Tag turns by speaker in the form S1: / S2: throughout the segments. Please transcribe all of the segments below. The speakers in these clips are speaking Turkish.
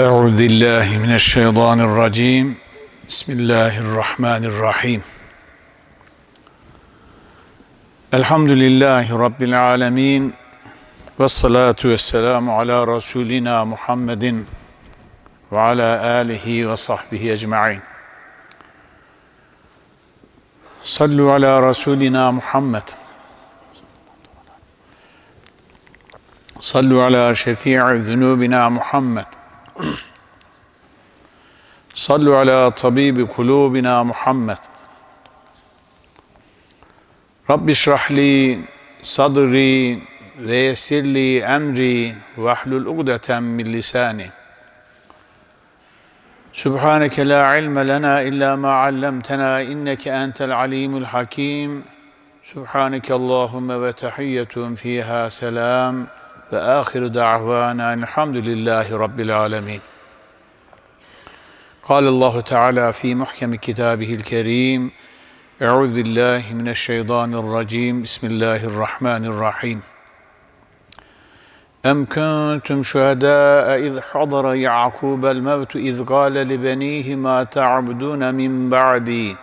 S1: أعوذ بالله من الشيطان الرجيم. بسم الله الرحمن الرحيم. الحمد لله رب العالمين والصلاة والسلام على رسولنا محمد وعلى آله وصحبه أجمعين. صلوا على رسولنا محمد. صلوا على شفيع ذنوبنا محمد. صلوا على طبيب قلوبنا محمد رب اشرح لي صدري ويسر لي أمري واحلل عقدة من لساني سبحانك لا علم لنا إلا ما علمتنا إنك أنت العليم الحكيم سبحانك اللهم وتحيتهم فيها سلام وآخر دعوانا أن الحمد لله رب العالمين قال الله تعالى في محكم كتابه الكريم أعوذ بالله من الشيطان الرجيم بسم الله الرحمن الرحيم أم كنتم شهداء إذ حضر يعقوب الموت إذ قال لبنيه ما تعبدون من بعدي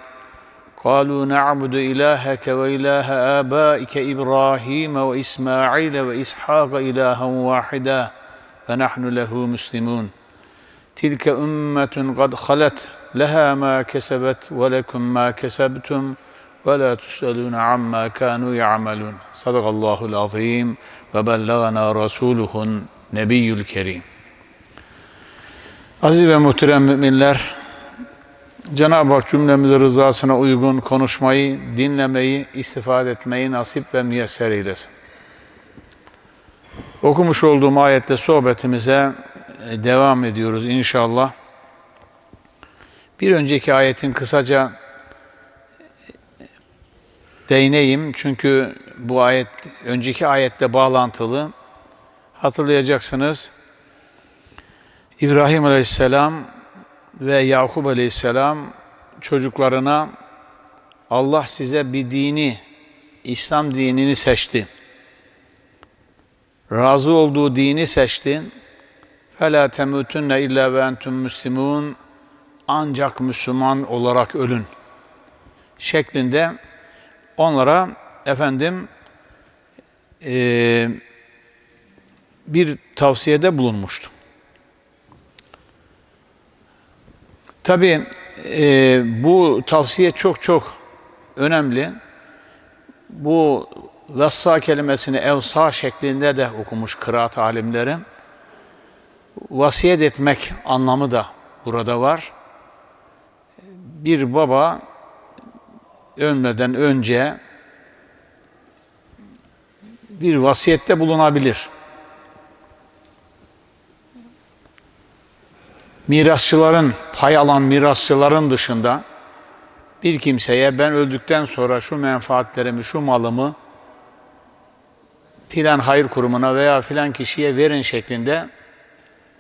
S1: قالوا نعبد إلهك وإله آبائك إبراهيم وإسماعيل وإسحاق إلها واحدا فنحن له مسلمون تلك أمة قد خلت لها ما كسبت ولكم ما كسبتم ولا تسألون عما كانوا يعملون صدق الله العظيم وبلغنا رسوله النبي الكريم Aziz ve muhterem müminler, Cenab-ı Hak cümlemizi rızasına uygun konuşmayı, dinlemeyi, istifade etmeyi nasip ve müyesser eylesin. Okumuş olduğum ayetle sohbetimize e, devam ediyoruz inşallah. Bir önceki ayetin kısaca değineyim çünkü bu ayet önceki ayetle bağlantılı. Hatırlayacaksınız İbrahim Aleyhisselam ve Yakup Aleyhisselam çocuklarına Allah size bir dini, İslam dinini seçti. Razı olduğu dini seçti. فَلَا تَمُوتُنَّ اِلَّا وَاَنْتُمْ مُسْلِمُونَ Ancak Müslüman olarak ölün. Şeklinde onlara efendim e, bir tavsiyede bulunmuştu. Tabii e, bu tavsiye çok çok önemli. Bu vessa kelimesini evsa şeklinde de okumuş kıraat alimleri. Vasiyet etmek anlamı da burada var. Bir baba ölmeden önce bir vasiyette bulunabilir. Mirasçıların, pay alan mirasçıların dışında bir kimseye ben öldükten sonra şu menfaatlerimi, şu malımı filan hayır kurumuna veya filan kişiye verin şeklinde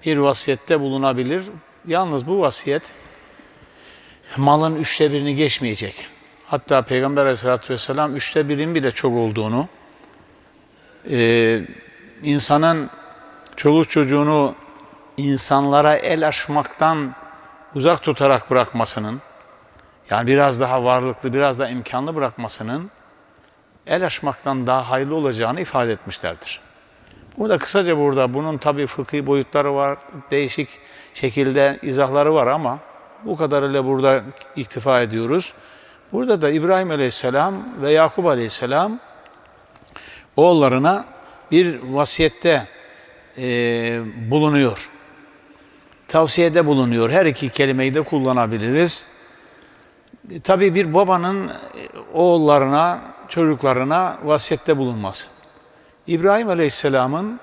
S1: bir vasiyette bulunabilir. Yalnız bu vasiyet malın üçte birini geçmeyecek. Hatta Peygamber aleyhissalatü vesselam üçte birin bile çok olduğunu, e, insanın çoluk çocuğunu insanlara el açmaktan uzak tutarak bırakmasının, yani biraz daha varlıklı, biraz daha imkanlı bırakmasının el açmaktan daha hayırlı olacağını ifade etmişlerdir. Bu da kısaca burada, bunun tabi fıkhi boyutları var, değişik şekilde izahları var ama bu kadarıyla burada iktifa ediyoruz. Burada da İbrahim Aleyhisselam ve Yakup Aleyhisselam oğullarına bir vasiyette e, bulunuyor tavsiyede bulunuyor. Her iki kelimeyi de kullanabiliriz. E, tabii bir babanın oğullarına, çocuklarına vasiyette bulunması. İbrahim Aleyhisselam'ın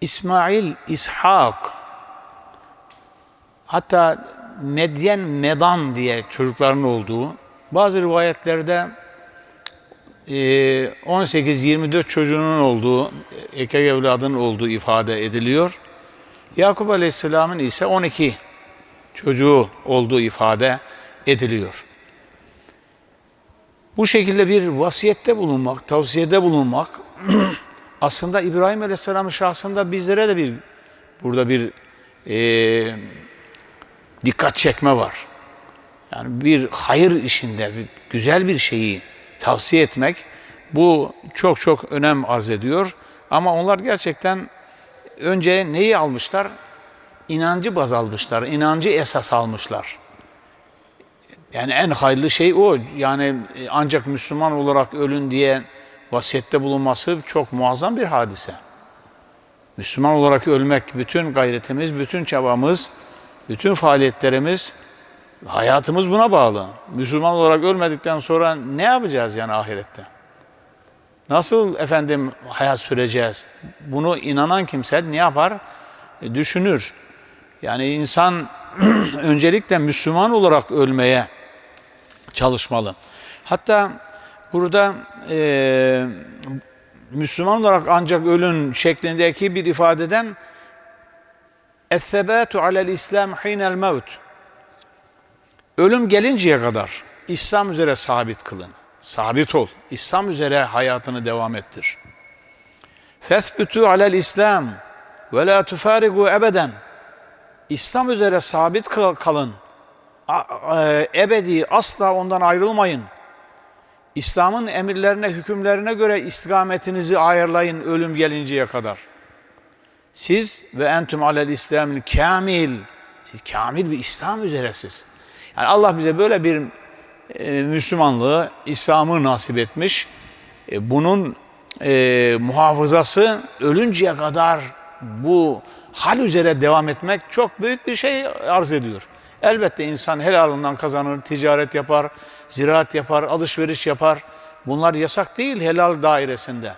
S1: İsmail, İshak, hatta Medyen, Medan diye çocukların olduğu, bazı rivayetlerde 18-24 çocuğunun olduğu, erkek evladının olduğu ifade ediliyor. Yakup Aleyhisselam'ın ise 12 çocuğu olduğu ifade ediliyor. Bu şekilde bir vasiyette bulunmak, tavsiyede bulunmak aslında İbrahim Aleyhisselam'ın şahsında bizlere de bir burada bir e, dikkat çekme var. Yani bir hayır işinde bir, güzel bir şeyi tavsiye etmek bu çok çok önem arz ediyor. Ama onlar gerçekten önce neyi almışlar? İnancı baz almışlar, inancı esas almışlar. Yani en hayırlı şey o. Yani e, ancak Müslüman olarak ölün diye vasiyette bulunması çok muazzam bir hadise. Müslüman olarak ölmek bütün gayretimiz, bütün çabamız, bütün faaliyetlerimiz, hayatımız buna bağlı. Müslüman olarak ölmedikten sonra ne yapacağız yani ahirette? Nasıl efendim hayat süreceğiz? Bunu inanan kimse ne yapar? E, düşünür. Yani insan öncelikle Müslüman olarak ölmeye çalışmalı. Hatta burada e, Müslüman olarak ancak ölün şeklindeki bir ifadeden اَثَّبَاتُ عَلَى الْاِسْلَامِ حِينَ الْمَوْتِ Ölüm gelinceye kadar İslam üzere sabit kılın. sabit ol. İslam üzere hayatını devam ettir. Fesbütü alel İslam ve la tufarigu ebeden. İslam üzere sabit kalın. E, ebedi asla ondan ayrılmayın. İslam'ın emirlerine, hükümlerine göre istikametinizi ayarlayın ölüm gelinceye kadar. Siz ve entüm alel İslam'ın kamil. Siz kamil bir İslam üzeresiz. Yani Allah bize böyle bir e, Müslümanlığı, İslam'ı nasip etmiş. E, bunun e, muhafızası ölünceye kadar bu hal üzere devam etmek çok büyük bir şey arz ediyor. Elbette insan helalından kazanır, ticaret yapar, ziraat yapar, alışveriş yapar. Bunlar yasak değil helal dairesinde.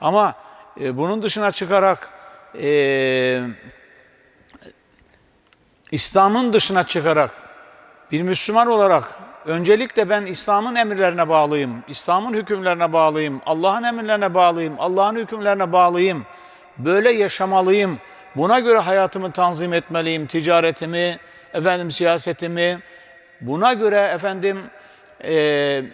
S1: Ama e, bunun dışına çıkarak e, İslam'ın dışına çıkarak bir Müslüman olarak öncelikle ben İslam'ın emirlerine bağlıyım, İslam'ın hükümlerine bağlıyım, Allah'ın emirlerine bağlıyım, Allah'ın hükümlerine bağlıyım. Böyle yaşamalıyım. Buna göre hayatımı tanzim etmeliyim, ticaretimi, efendim siyasetimi, buna göre efendim e,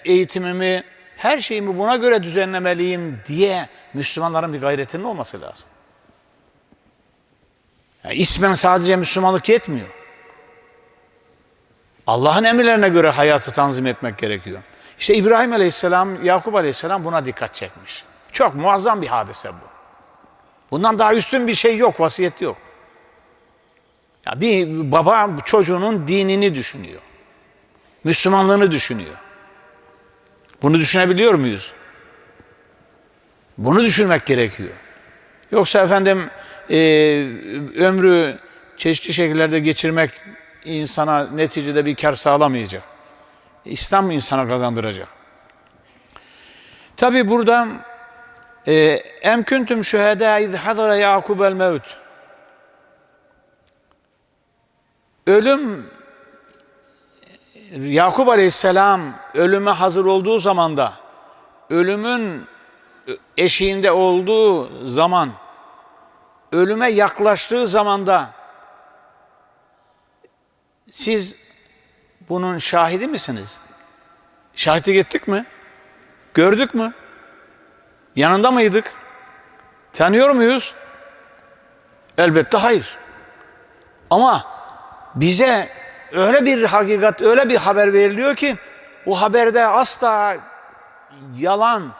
S1: eğitimimi, her şeyimi buna göre düzenlemeliyim diye Müslümanların bir gayretinin olması lazım. Yani ismen sadece Müslümanlık yetmiyor. Allah'ın emirlerine göre hayatı tanzim etmek gerekiyor. İşte İbrahim Aleyhisselam, Yakup Aleyhisselam buna dikkat çekmiş. Çok muazzam bir hadise bu. Bundan daha üstün bir şey yok, vasiyet yok. Ya bir baba çocuğunun dinini düşünüyor. Müslümanlığını düşünüyor. Bunu düşünebiliyor muyuz? Bunu düşünmek gerekiyor. Yoksa efendim e, ömrü çeşitli şekillerde geçirmek insana neticede bir kar sağlamayacak. İslam insana kazandıracak. Tabi burada e, em kuntum şuhada iz hadara Yakub el mevt. Ölüm Yakup Aleyhisselam ölüme hazır olduğu zamanda ölümün eşiğinde olduğu zaman ölüme yaklaştığı zamanda siz bunun şahidi misiniz? Şahitlik ettik mi? Gördük mü? Yanında mıydık? Tanıyor muyuz? Elbette hayır. Ama bize öyle bir hakikat, öyle bir haber veriliyor ki o haberde asla yalan,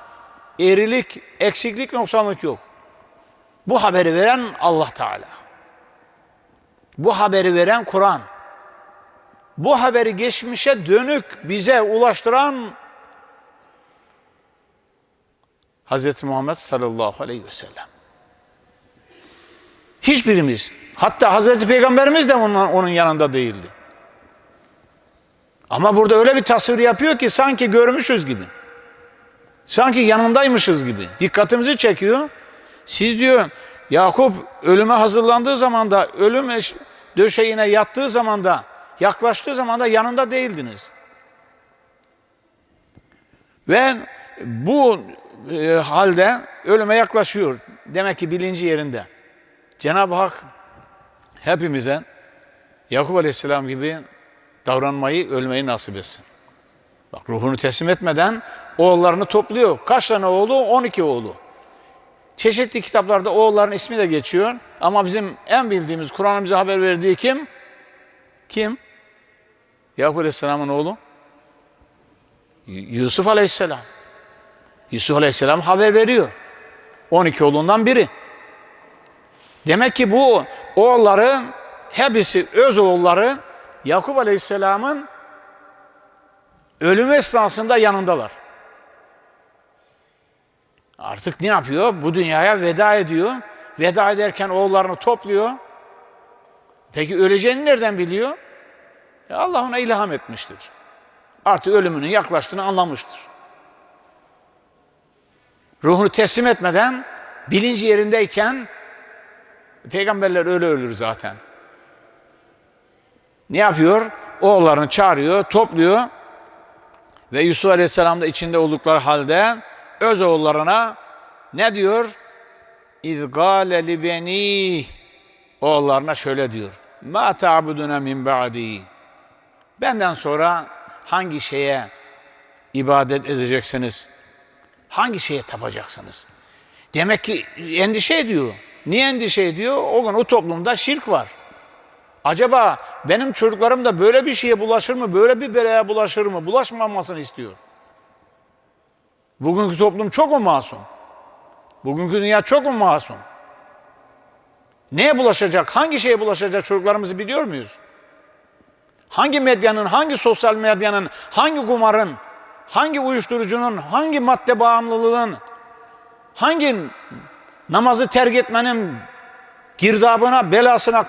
S1: erilik, eksiklik, noksanlık yok. Bu haberi veren Allah Teala. Bu haberi veren Kur'an. Bu haberi geçmişe dönük bize ulaştıran Hz. Muhammed sallallahu aleyhi ve sellem. Hiçbirimiz, hatta Hz. Peygamberimiz de onun, onun yanında değildi. Ama burada öyle bir tasvir yapıyor ki sanki görmüşüz gibi. Sanki yanındaymışız gibi. Dikkatimizi çekiyor. Siz diyor Yakup ölüme hazırlandığı zaman da ölüm döşeğine yattığı zaman da yaklaştığı zaman da yanında değildiniz. Ve bu e, halde ölüme yaklaşıyor. Demek ki bilinci yerinde. Cenab-ı Hak hepimize Yakup Aleyhisselam gibi davranmayı, ölmeyi nasip etsin. Bak ruhunu teslim etmeden oğullarını topluyor. Kaç tane oğlu? 12 oğlu. Çeşitli kitaplarda oğulların ismi de geçiyor. Ama bizim en bildiğimiz Kur'an'ın bize haber verdiği kim? Kim? Yakup Aleyhisselam'ın oğlu. Yusuf Aleyhisselam. Yusuf Aleyhisselam haber veriyor. 12 oğlundan biri. Demek ki bu oğulların hepsi öz oğulları Yakup Aleyhisselam'ın ölüm esnasında yanındalar. Artık ne yapıyor? Bu dünyaya veda ediyor. Veda ederken oğullarını topluyor. Peki öleceğini nereden biliyor? Ya Allah ona ilham etmiştir. Artık ölümünün yaklaştığını anlamıştır. Ruhunu teslim etmeden bilinci yerindeyken peygamberler öyle ölür zaten. Ne yapıyor? Oğullarını çağırıyor, topluyor ve Yusuf Aleyhisselam da içinde oldukları halde öz oğullarına ne diyor? İz gâle li beni oğullarına şöyle diyor. Ma ta'buduna min ba'di. Benden sonra hangi şeye ibadet edeceksiniz? Hangi şeye tapacaksınız? Demek ki endişe ediyor. Niye endişe ediyor? O gün o toplumda şirk var. Acaba benim çocuklarım da böyle bir şeye bulaşır mı? Böyle bir belaya bulaşır mı? Bulaşmamasını istiyor. Bugünkü toplum çok mu masum? Bugünkü dünya çok mu masum? Neye bulaşacak? Hangi şeye bulaşacak çocuklarımızı biliyor muyuz? Hangi medyanın, hangi sosyal medyanın, hangi kumarın, hangi uyuşturucunun, hangi madde bağımlılığın, hangi namazı terk etmenin girdabına, belasına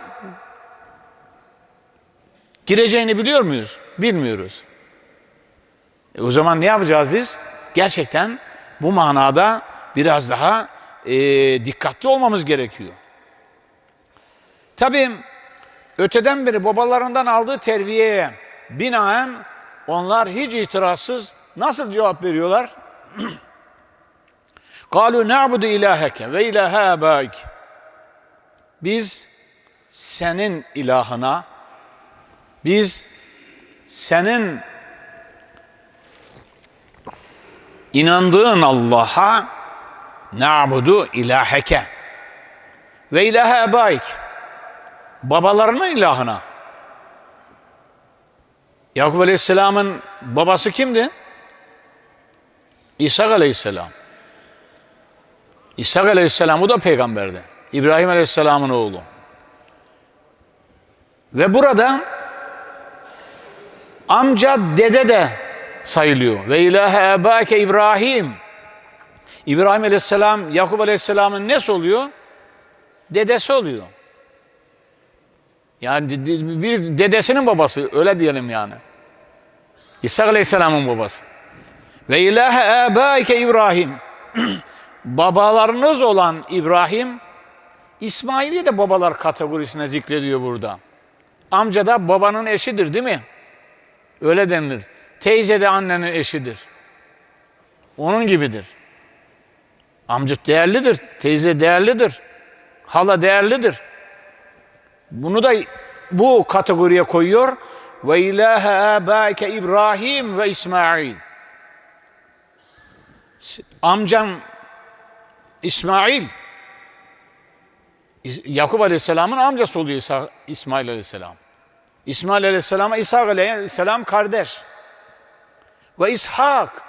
S1: gireceğini biliyor muyuz? Bilmiyoruz. E o zaman ne yapacağız biz? Gerçekten bu manada biraz daha e, dikkatli olmamız gerekiyor. Tabii öteden beri babalarından aldığı terbiyeye binaen onlar hiç itirazsız nasıl cevap veriyorlar? Kalu na'budu ilaheke ve ilaha abaik. Biz senin ilahına, biz senin inandığın Allah'a na'budu ilaheke ve ilaha abaik babalarının ilahına. Yakup Aleyhisselam'ın babası kimdi? İsa Aleyhisselam. İsa Aleyhisselam o da peygamberdi. İbrahim Aleyhisselam'ın oğlu. Ve burada amca dede de sayılıyor. Ve ilahe ebâke İbrahim. İbrahim Aleyhisselam, Yakup Aleyhisselam'ın nesi oluyor? Dedesi oluyor. Yani bir dedesinin babası öyle diyelim yani. İsa Aleyhisselam'ın babası. Ve ilahe ebâke İbrahim. Babalarınız olan İbrahim, İsmail'i de babalar kategorisine zikrediyor burada. Amca da babanın eşidir değil mi? Öyle denilir. Teyze de annenin eşidir. Onun gibidir. Amca değerlidir, teyze değerlidir, hala değerlidir. Bunu da bu kategoriye koyuyor. Ve ilahe abâke İbrahim ve İsmail. Amcan İsmail, Yakup Aleyhisselam'ın amcası oluyor İsa, İsmail Aleyhisselam. İsmail Aleyhisselam'a İsa Aleyhisselam kardeş. Ve İshak.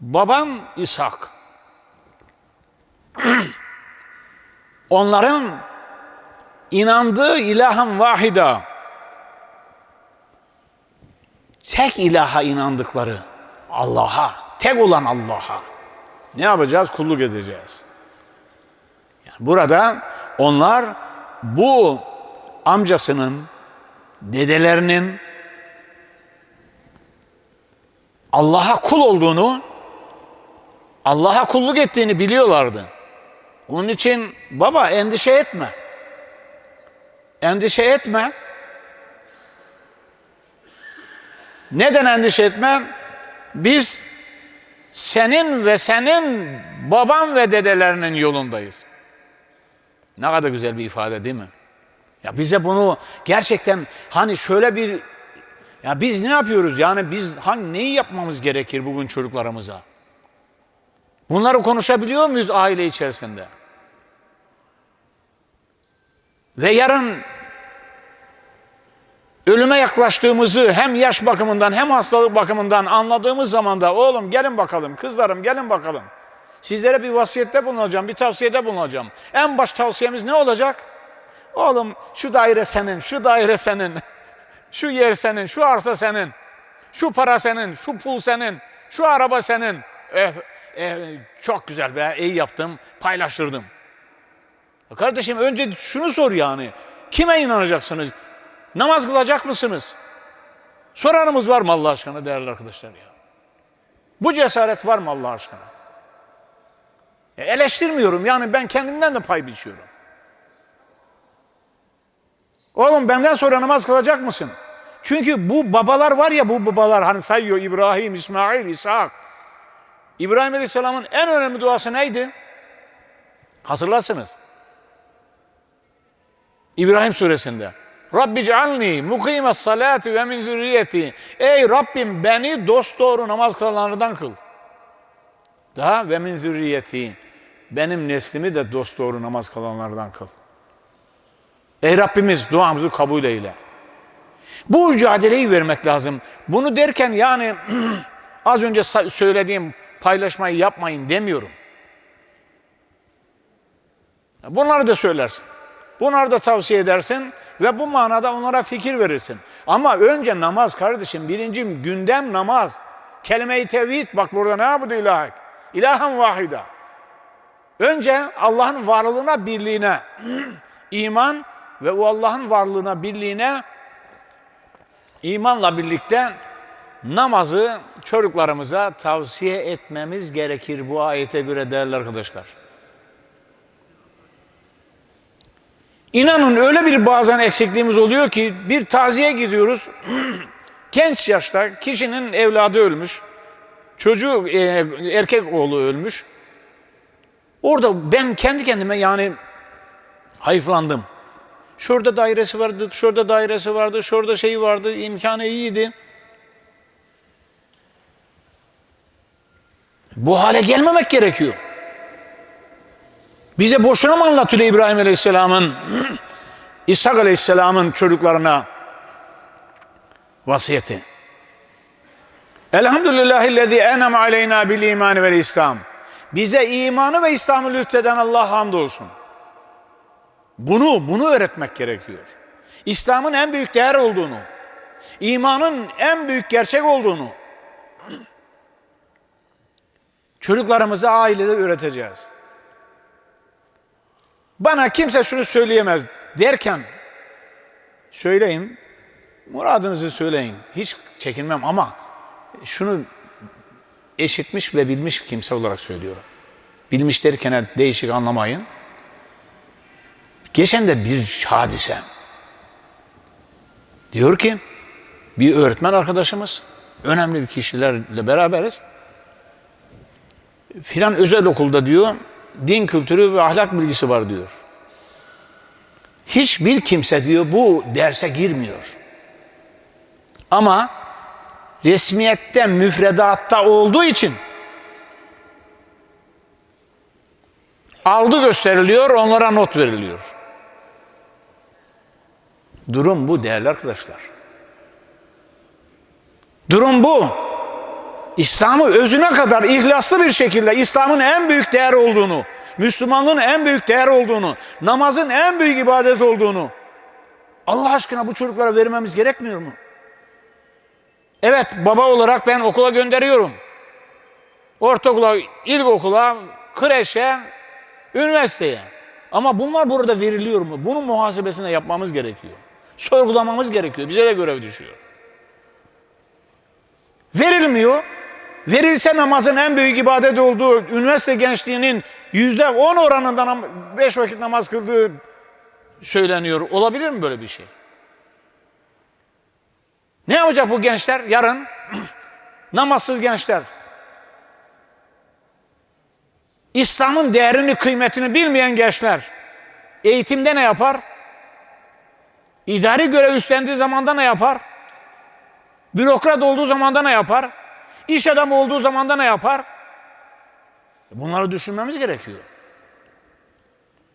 S1: Babam İshak. Onların inandığı ilahan vahida. Tek ilaha inandıkları Allah'a, tek olan Allah'a. Ne yapacağız? Kulluk edeceğiz. Yani burada onlar bu amcasının, dedelerinin Allah'a kul olduğunu, Allah'a kulluk ettiğini biliyorlardı. Onun için baba endişe etme. Endişe etme. Neden endişe etme? Biz senin ve senin baban ve dedelerinin yolundayız. Ne kadar güzel bir ifade değil mi? Ya bize bunu gerçekten hani şöyle bir ya biz ne yapıyoruz? Yani biz hangi neyi yapmamız gerekir bugün çocuklarımıza? Bunları konuşabiliyor muyuz aile içerisinde? Ve yarın ölüme yaklaştığımızı hem yaş bakımından hem hastalık bakımından anladığımız zaman da oğlum gelin bakalım, kızlarım gelin bakalım. Sizlere bir vasiyette bulunacağım, bir tavsiyede bulunacağım. En baş tavsiyemiz ne olacak? Oğlum şu daire senin, şu daire senin, şu yer senin, şu arsa senin, şu para senin, şu pul senin, şu araba senin. Eh, eh, çok güzel be, iyi yaptım, paylaştırdım. Kardeşim önce şunu sor yani. Kime inanacaksınız? Namaz kılacak mısınız? Soranımız var mı Allah aşkına değerli arkadaşlar ya? Bu cesaret var mı Allah aşkına? E, eleştirmiyorum yani ben kendimden de pay biçiyorum. Oğlum benden sonra namaz kılacak mısın? Çünkü bu babalar var ya bu babalar hani sayıyor İbrahim, İsmail, İshak. İbrahim Aleyhisselam'ın en önemli duası neydi? Hatırlarsınız. İbrahim suresinde. Rabbi cealni mukime salati ve min zürriyeti. Ey Rabbim beni dost doğru namaz kılanlardan kıl. Daha ve min zürriyeti. Benim neslimi de dost doğru namaz kılanlardan kıl. Ey Rabbimiz duamızı kabul eyle. Bu mücadeleyi vermek lazım. Bunu derken yani az önce söylediğim paylaşmayı yapmayın demiyorum. Bunları da söylersin. Bunları da tavsiye edersin ve bu manada onlara fikir verirsin. Ama önce namaz kardeşim. Birinci gündem namaz. Kelime-i tevhid. Bak burada ne yapıyordu ilah? İlahen vahida. Önce Allah'ın varlığına, birliğine, iman ve o Allah'ın varlığına, birliğine imanla birlikte namazı çocuklarımıza tavsiye etmemiz gerekir bu ayete göre değerli arkadaşlar. İnanın öyle bir bazen eksikliğimiz oluyor ki bir taziye gidiyoruz. Genç yaşta kişinin evladı ölmüş. Çocuğu e, erkek oğlu ölmüş. Orada ben kendi kendime yani hayıflandım. Şurada dairesi vardı, şurada dairesi vardı, şurada şey vardı, imkanı iyiydi. Bu hale gelmemek gerekiyor. Bize boşuna mı anlatıyor İbrahim Aleyhisselam'ın, İshak Aleyhisselam'ın çocuklarına vasiyeti? Elhamdülillahillezî enem aleyna bil iman ve İslam. Bize imanı ve İslam'ı lütfeden Allah hamdolsun. Bunu, bunu öğretmek gerekiyor. İslam'ın en büyük değer olduğunu, imanın en büyük gerçek olduğunu çocuklarımıza ailede öğreteceğiz. Bana kimse şunu söyleyemez derken söyleyin, muradınızı söyleyin. Hiç çekinmem ama şunu eşitmiş ve bilmiş kimse olarak söylüyorum. Bilmiş derken değişik anlamayın. Geçen de bir hadise. Diyor ki bir öğretmen arkadaşımız önemli bir kişilerle beraberiz. Filan özel okulda diyor din kültürü ve ahlak bilgisi var diyor. Hiçbir kimse diyor bu derse girmiyor. Ama resmiyette, müfredatta olduğu için aldı gösteriliyor, onlara not veriliyor. Durum bu değerli arkadaşlar. Durum bu. İslam'ı özüne kadar ihlaslı bir şekilde İslam'ın en büyük değer olduğunu, Müslümanlığın en büyük değer olduğunu, namazın en büyük ibadet olduğunu Allah aşkına bu çocuklara vermemiz gerekmiyor mu? Evet baba olarak ben okula gönderiyorum. Ortaokula, ilkokula, kreşe, üniversiteye. Ama bunlar burada veriliyor mu? Bunun muhasebesini yapmamız gerekiyor. Sorgulamamız gerekiyor. Bize de görev düşüyor. Verilmiyor. Verilse namazın en büyük ibadet olduğu, üniversite gençliğinin yüzde on oranında beş vakit namaz kıldığı söyleniyor. Olabilir mi böyle bir şey? Ne yapacak bu gençler yarın? Namazsız gençler. İslam'ın değerini, kıymetini bilmeyen gençler. Eğitimde ne yapar? İdari görev üstlendiği zamanda ne yapar? Bürokrat olduğu zamanda ne yapar? İş adamı olduğu zamanda ne yapar? Bunları düşünmemiz gerekiyor.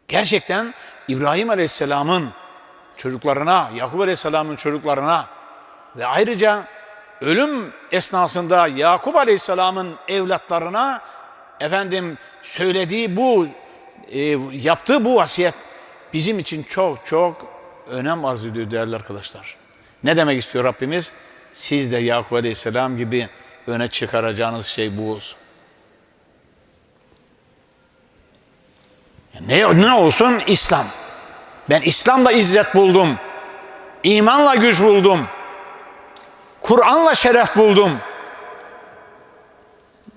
S1: Gerçekten İbrahim Aleyhisselam'ın çocuklarına, Yakup Aleyhisselam'ın çocuklarına ve ayrıca ölüm esnasında Yakup Aleyhisselam'ın evlatlarına efendim söylediği bu e, yaptığı bu vasiyet bizim için çok çok önem arz ediyor değerli arkadaşlar. Ne demek istiyor Rabbimiz? Siz de Yakup Aleyhisselam gibi öne çıkaracağınız şey bu olsun. Ne, ne olsun? İslam. Ben İslam'la izzet buldum. İmanla güç buldum. Kur'an'la şeref buldum.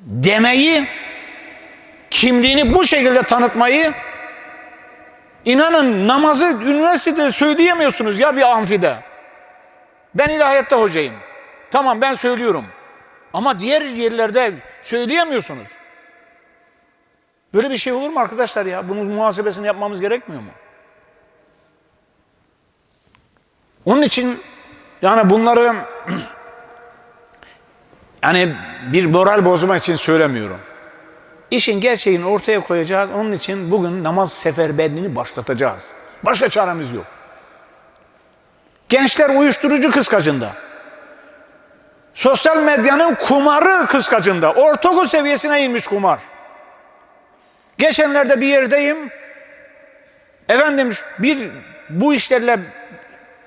S1: Demeyi, kimliğini bu şekilde tanıtmayı inanın namazı üniversitede söyleyemiyorsunuz ya bir amfide. Ben ilahiyatta hocayım. Tamam ben söylüyorum. Ama diğer yerlerde söyleyemiyorsunuz. Böyle bir şey olur mu arkadaşlar ya? Bunun muhasebesini yapmamız gerekmiyor mu? Onun için yani bunları yani bir moral bozmak için söylemiyorum. İşin gerçeğini ortaya koyacağız. Onun için bugün namaz seferberliğini başlatacağız. Başka çaremiz yok. Gençler uyuşturucu kıskacında. Sosyal medyanın kumarı kıskacında. Ortaokul seviyesine inmiş kumar. Geçenlerde bir yerdeyim. Efendim bir bu işlerle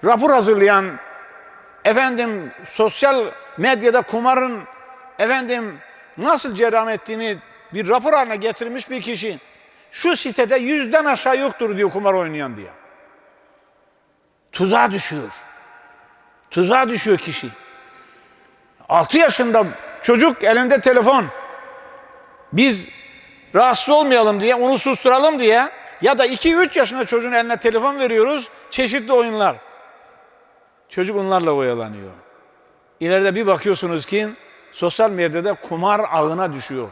S1: rapor hazırlayan efendim sosyal medyada kumarın efendim nasıl cereyan ettiğini bir rapor haline getirmiş bir kişi. Şu sitede yüzden aşağı yoktur diyor kumar oynayan diye. Tuzağa düşüyor. Tuzağa düşüyor kişi. 6 yaşında çocuk elinde telefon. Biz rahatsız olmayalım diye, onu susturalım diye ya da 2-3 yaşında çocuğun eline telefon veriyoruz, çeşitli oyunlar. Çocuk onlarla oyalanıyor. İleride bir bakıyorsunuz ki sosyal medyada kumar ağına düşüyor.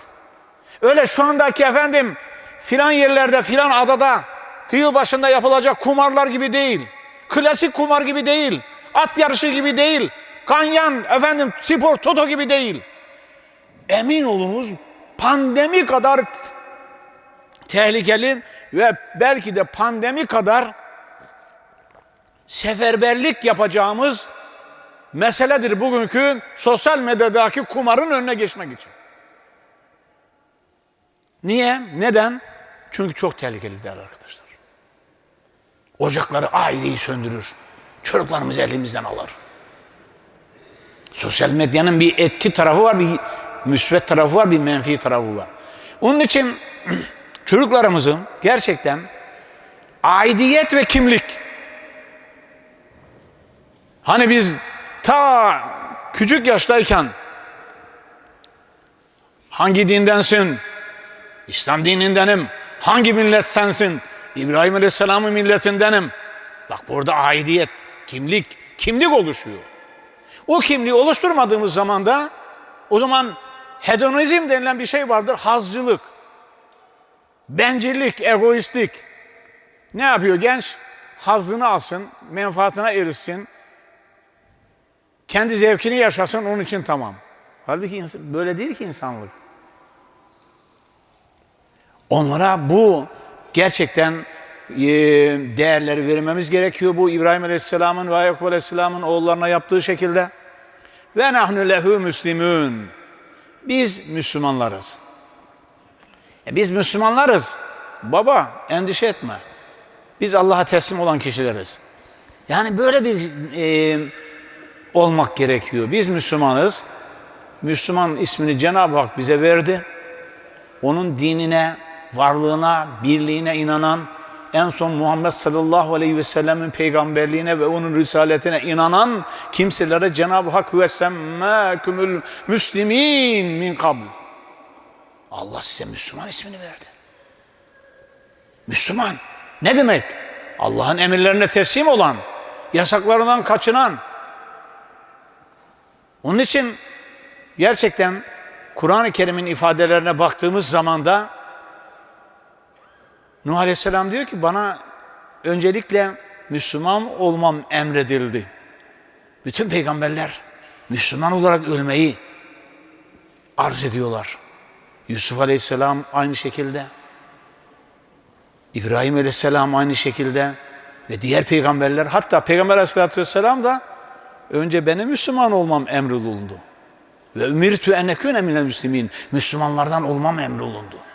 S1: Öyle şu andaki efendim filan yerlerde filan adada kıyı başında yapılacak kumarlar gibi değil. Klasik kumar gibi değil. At yarışı gibi değil. Kanyan efendim spor toto gibi değil. Emin olunuz pandemi kadar tehlikeli ve belki de pandemi kadar seferberlik yapacağımız meseledir bugünkü sosyal medyadaki kumarın önüne geçmek için. Niye? Neden? Çünkü çok tehlikeli değerli arkadaşlar. Ocakları aileyi söndürür. Çocuklarımızı elimizden alır. Sosyal medyanın bir etki tarafı var, bir müsbet tarafı var, bir menfi tarafı var. Onun için çocuklarımızın gerçekten aidiyet ve kimlik hani biz ta küçük yaştayken hangi dindensin? İslam dinindenim. Hangi millet sensin? İbrahim Aleyhisselam'ın milletindenim. Bak burada aidiyet, kimlik, kimlik oluşuyor. O kimliği oluşturmadığımız zaman da o zaman hedonizm denilen bir şey vardır. Hazcılık, bencillik, egoistlik. Ne yapıyor genç? Hazzını alsın, menfaatine erişsin. Kendi zevkini yaşasın, onun için tamam. Halbuki insan, böyle değil ki insanlık. Onlara bu gerçekten e, değerleri vermemiz gerekiyor. Bu İbrahim Aleyhisselam'ın ve Yakup Aleyhisselam'ın oğullarına yaptığı şekilde. Ve nahnu lehu müslimün. Biz Müslümanlarız. E biz Müslümanlarız. Baba endişe etme. Biz Allah'a teslim olan kişileriz. Yani böyle bir e, olmak gerekiyor. Biz Müslümanız. Müslüman ismini Cenab-ı Hak bize verdi. Onun dinine, varlığına, birliğine inanan, en son Muhammed sallallahu aleyhi ve sellemin peygamberliğine ve onun risaletine inanan kimselere Cenab-ı Hak ve semmâkümül müslimin min kabl. Allah size Müslüman ismini verdi. Müslüman ne demek? Allah'ın emirlerine teslim olan, yasaklarından kaçınan. Onun için gerçekten Kur'an-ı Kerim'in ifadelerine baktığımız zaman da Nuh Aleyhisselam diyor ki bana öncelikle Müslüman olmam emredildi. Bütün peygamberler Müslüman olarak ölmeyi arz ediyorlar. Yusuf Aleyhisselam aynı şekilde. İbrahim Aleyhisselam aynı şekilde. Ve diğer peygamberler hatta Peygamber Aleyhisselatü Vesselam da önce benim Müslüman olmam emrolundu. Ve ümirtü en ekûne minel müslimin. Müslümanlardan olmam emrolundu.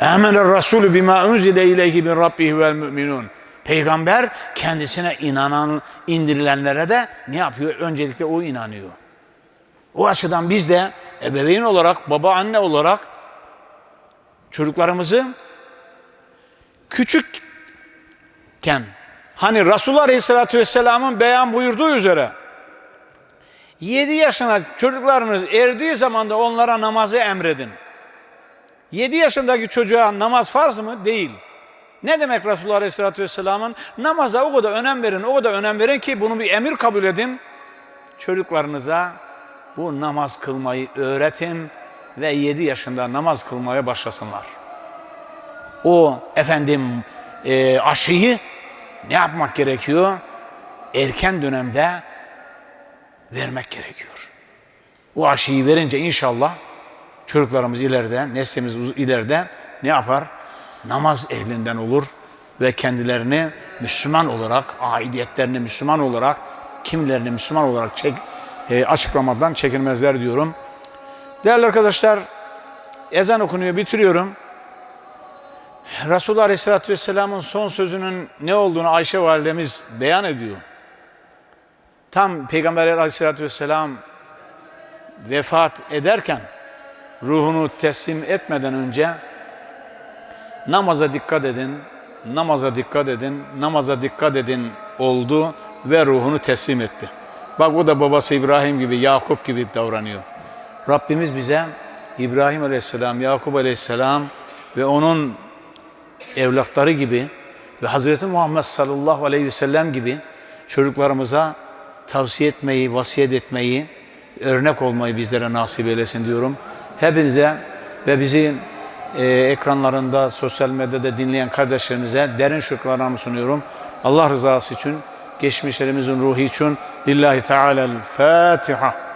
S1: Âmener Rasulü bima unzile ileyhi min rabbihi vel müminun. Peygamber kendisine inanan, indirilenlere de ne yapıyor? Öncelikle o inanıyor. O açıdan biz de ebeveyn olarak, baba anne olarak çocuklarımızı küçükken hani Resulullah Aleyhisselatü Vesselam'ın beyan buyurduğu üzere 7 yaşına çocuklarınız erdiği zaman da onlara namazı emredin. 7 yaşındaki çocuğa namaz farz mı? Değil. Ne demek Resulullah Aleyhisselatü Vesselam'ın? Namaza o kadar önem verin, o kadar önem verin ki bunu bir emir kabul edin. Çocuklarınıza bu namaz kılmayı öğretin ve 7 yaşında namaz kılmaya başlasınlar. O efendim e, aşıyı ne yapmak gerekiyor? Erken dönemde vermek gerekiyor. O aşıyı verince inşallah çocuklarımız ileride, neslimiz ileride ne yapar? Namaz ehlinden olur ve kendilerini Müslüman olarak, aidiyetlerini Müslüman olarak, kimlerini Müslüman olarak çek, e, açıklamadan çekinmezler diyorum. Değerli arkadaşlar, ezan okunuyor, bitiriyorum. Resulullah Aleyhisselatü Vesselam'ın son sözünün ne olduğunu Ayşe Validemiz beyan ediyor. Tam Peygamber Aleyhisselatü Vesselam vefat ederken ruhunu teslim etmeden önce namaza dikkat edin, namaza dikkat edin, namaza dikkat edin oldu ve ruhunu teslim etti. Bak o da babası İbrahim gibi, Yakup gibi davranıyor. Rabbimiz bize İbrahim Aleyhisselam, Yakup Aleyhisselam ve onun evlatları gibi ve Hazreti Muhammed sallallahu aleyhi ve sellem gibi çocuklarımıza tavsiye etmeyi, vasiyet etmeyi, örnek olmayı bizlere nasip eylesin diyorum. Hepinize ve bizi e, ekranlarında, sosyal medyada dinleyen kardeşlerimize derin şükranlarımı sunuyorum. Allah rızası için, geçmişlerimizin ruhu için Lillahi Teala'l Fatiha.